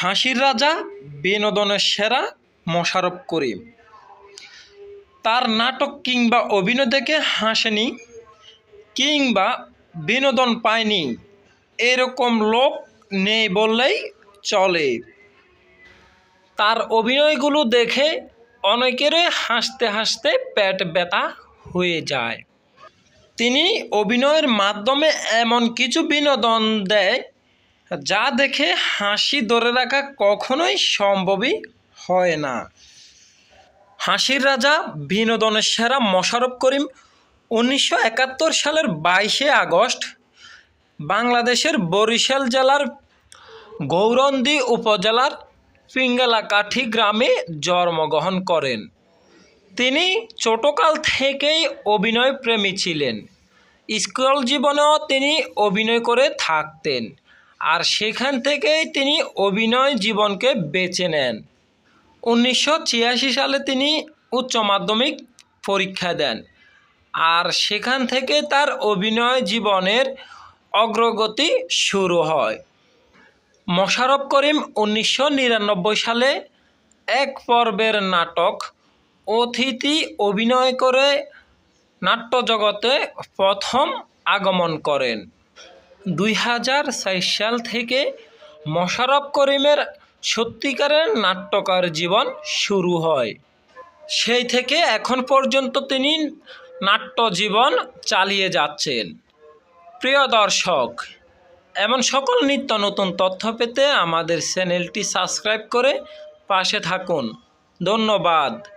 হাসির রাজা, বিনোদনের সেরা মোশাররফ করিম। তার নাটক কিংবা অভিনয় দেখে হাসেনি, কিংবা বিনোদন পায়নি। এরকম লোক নেই বললেই চলে। তার অভিনয়গুলো দেখে অনেকেরই হাসতে হাসতে পেট ব্যথা হয়ে যায়। তিনি অভিনয়ের মাধ্যমে এমন কিছু বিনোদন দেয় যা দেখে হাসি ধরে রাখা কখনোই সম্ভবই হয় না। হাসির রাজা বিনোদনের সেরা মোশারফ করিম উনিশশো একাত্তর সালের বাইশে আগস্ট বাংলাদেশের বরিশাল জেলার গৌরন্দী উপজেলার পিঙ্গলাকাঠি গ্রামে জন্মগ্রহণ করেন। তিনি ছোটকাল থেকেই অভিনয় প্রেমী ছিলেন। স্কুল জীবনেও তিনি অভিনয় করে থাকতেন। আর সেখান থেকেই তিনি অভিনয় জীবনকে বেছে নেন। উনিশশো ছিয়াশি সালে তিনি উচ্চ মাধ্যমিক পরীক্ষা দেন আর সেখান থেকে তার অভিনয় জীবনের অগ্রগতি শুরু হয়। মোশারফ করিম উনিশশো নিরানব্বই সালে এক পর্বের নাটক অতিথি অভিনয় করে নাট্যজগতে প্রথম আগমন করেন। দুই হাজার সাল থেকে মোশাররফ করিমের সত্যিকারের নাট্যকার জীবন শুরু হয়। সেই থেকে এখন পর্যন্ত তিনি নাট্য জীবন চালিয়ে যাচ্ছেন। প্রিয় দর্শক, এমন সকল নিত্য নতুন তথ্য পেতে আমাদের চ্যানেলটি সাবস্ক্রাইব করে পাশে থাকুন। ধন্যবাদ।